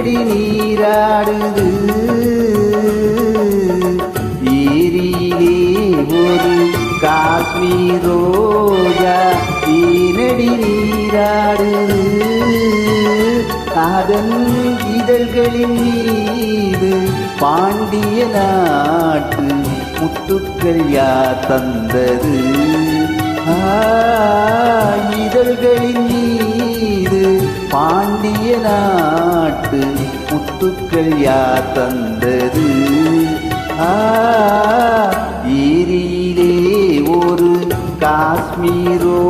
செடி நீராடுது. ஏரியிலே ஒரு காஷ்மீரோஜா ஈனடி நீராடுது. அதன் இதழ்களின் மீது பாண்டிய நாட்டு முத்துக்கள் யார் தந்தது? ஆ, முத்துக்கள் யார் தந்தது? ஆ, ஒரு காஷ்மீரோ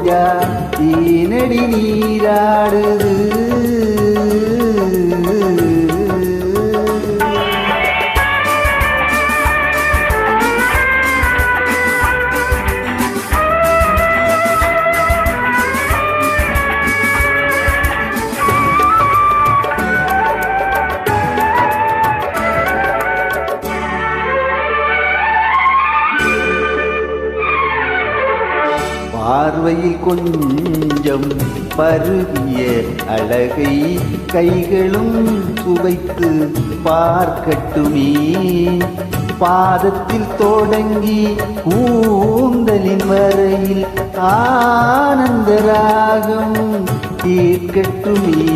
ரோஜா ஈனடி நீராடுது. கொஞ்சம் பருவிய அழகை கைகளும் சுவைத்து பார்க்கட்டுமே. பாதத்தில் தொடங்கி கூந்தலின் வரையில் ஆனந்த ராகம் கேட்கட்டுமே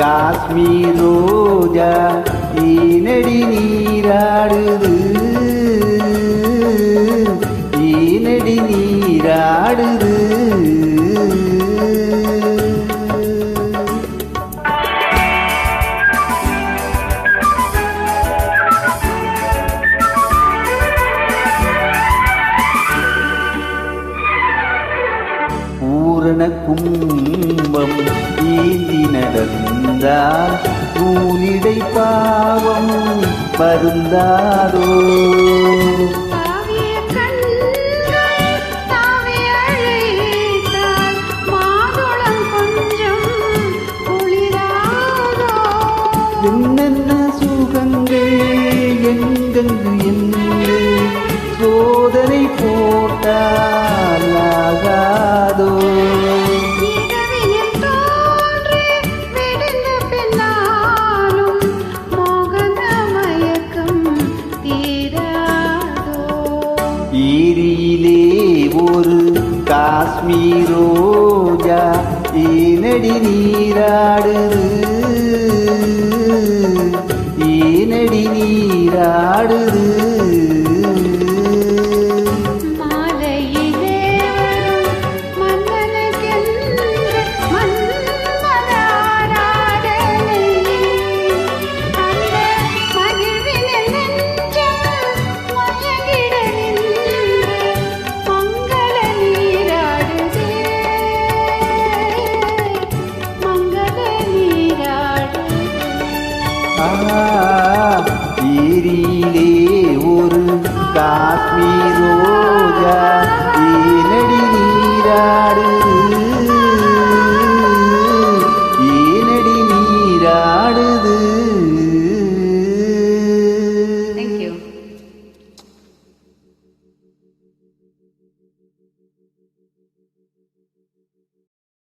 காஷ்மீர் ரோஜா ஈனடி நீராடுது. பூரண கும்பம் ஏந்தி நடந்தால் நூலிடை பாவம் குளிராதோ. என்னென்ன சுகங்கள் எங்கெங்கு என்று காஷ்மீரோஜா ஏனடி நீராடுது. ஏனடி நீராடுது.